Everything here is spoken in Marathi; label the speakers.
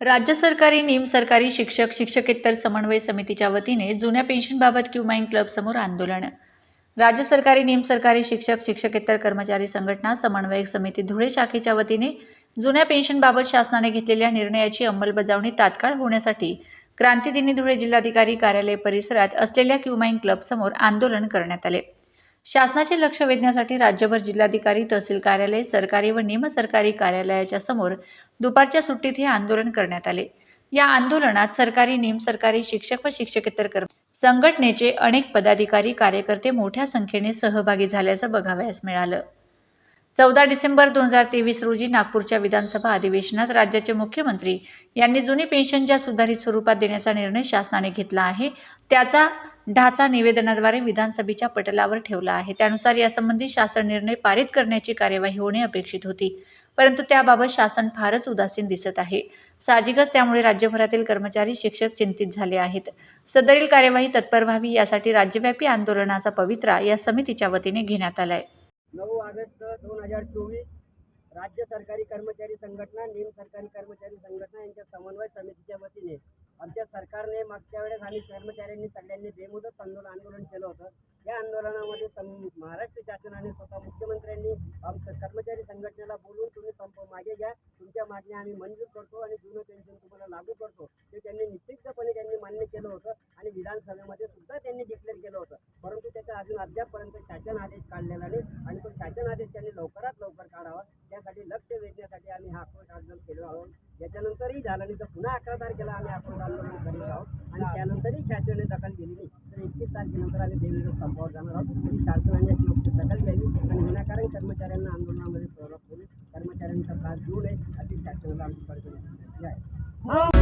Speaker 1: राज्य सरकारी निम सरकारी शिक्षक शिक्षकेतर समन्वय समितीच्या वतीने जुन्या पेन्शनबाबत क्युमाईन क्लबसमोर आंदोलन. राज्य सरकारी निम सरकारी शिक्षक शिक्षकेतर कर्मचारी संघटना समन्वयक समिती धुळे शाखेच्या वतीने जुन्या पेन्शनबाबत शासनाने घेतलेल्या निर्णयाची अंमलबजावणी तात्काळ होण्यासाठी क्रांतिदिनी धुळे जिल्हाधिकारी कार्यालय परिसरात असलेल्या क्युमाईन क्लबसमोर आंदोलन करण्यात आले. शासनाचे लक्ष वेधण्यासाठी राज्यभर जिल्हाधिकारी तहसील कार्यालय सरकारी व निमसरकारी कार्यालयाच्या समोर दुपारच्या सुट्टीत हे आंदोलन करण्यात आले. या आंदोलनात सरकारी निमसरकारी शिक्षक व शिक्षकेतर कर्म संघटनेचे अनेक पदाधिकारी कार्यकर्ते मोठ्या संख्येने सहभागी झाल्याचं बघावयास मिळालं. चौदा डिसेंबर दोन हजार तेवीस रोजी नागपूरच्या विधानसभा अधिवेशनात राज्याचे मुख्यमंत्री यांनी जुनी पेन्शन ज्या सुधारित स्वरूपात देण्याचा निर्णय शासनाने घेतला आहे त्याचा ढाचा निवेदनाद्वारे विधानसभेच्या पटलावर ठेवला आहे. त्यानुसार यासंबंधी शासन निर्णय पारित करण्याची कार्यवाही होणे अपेक्षित होती. परंतु त्याबाबत शासन फारच उदासीन दिसत आहे. साहजिकच त्यामुळे राज्यभरातील कर्मचारी शिक्षक चिंतित झाले आहेत. सदरील कार्यवाही तत्पर व्हावी यासाठी राज्यव्यापी आंदोलनाचा पवित्रा या समितीच्या वतीने घेण्यात आलाय.
Speaker 2: नऊ ऑगस्ट हजार चोवीस राज्य सरकारी कर्मचारी संघटना निम सरकारी कर्मचारी संघटना यांच्या समन्वय समितीच्या वतीने आमच्या सरकारने मागच्या वेळेस आणि कर्मचाऱ्यांनी सगळ्यांनी बेमुदत आंदोलन आंदोलन केलं होतं. शिवसेनाने स्वतः मुख्यमंत्र्यांनी आमच्या कर्मचारी संघटनेला बोलून तुम्ही संप मागे घ्या. तुमच्या मागण्या आम्ही मंजूर करतो आणि जुनं पेन्शन तुम्हाला लागू करतो. ते त्यांनी निश्चितपणे त्यांनी मान्य केलं होतं आणि विधानसभेमध्ये सुद्धा त्यांनी डिक्लेअर केलं होतं. परंतु त्याचा अजून अद्यापपर्यंत शासन आदेश काढलेला नाही आणि तो शासन आदेश त्यांनी लवकरात लवकर काढावा. त्यासाठी लक्ष वेधण्यासाठी आम्ही हा आक्रोश आंदोलन केलो आहोत याच्यानंतरही झालं नाही तर पुन्हा अकरा तारखेला आम्ही आक्रोश आंदोलन करीत आहोत आणि त्यानंतरही शासनाने दखल दिली नाही. एकतीस तारखेनंतर आम्ही देवीचं संपावर जाणार आहोत. तरी शासनाने याची योग्य दखल घ्यावी आणि विनाकारण कर्मचाऱ्यांना आंदोलनामध्ये सहभाग होईल कर्मचाऱ्यांचा त्रास देऊ नये अशी शासनाला आमची परिस्थिती आहे. हो.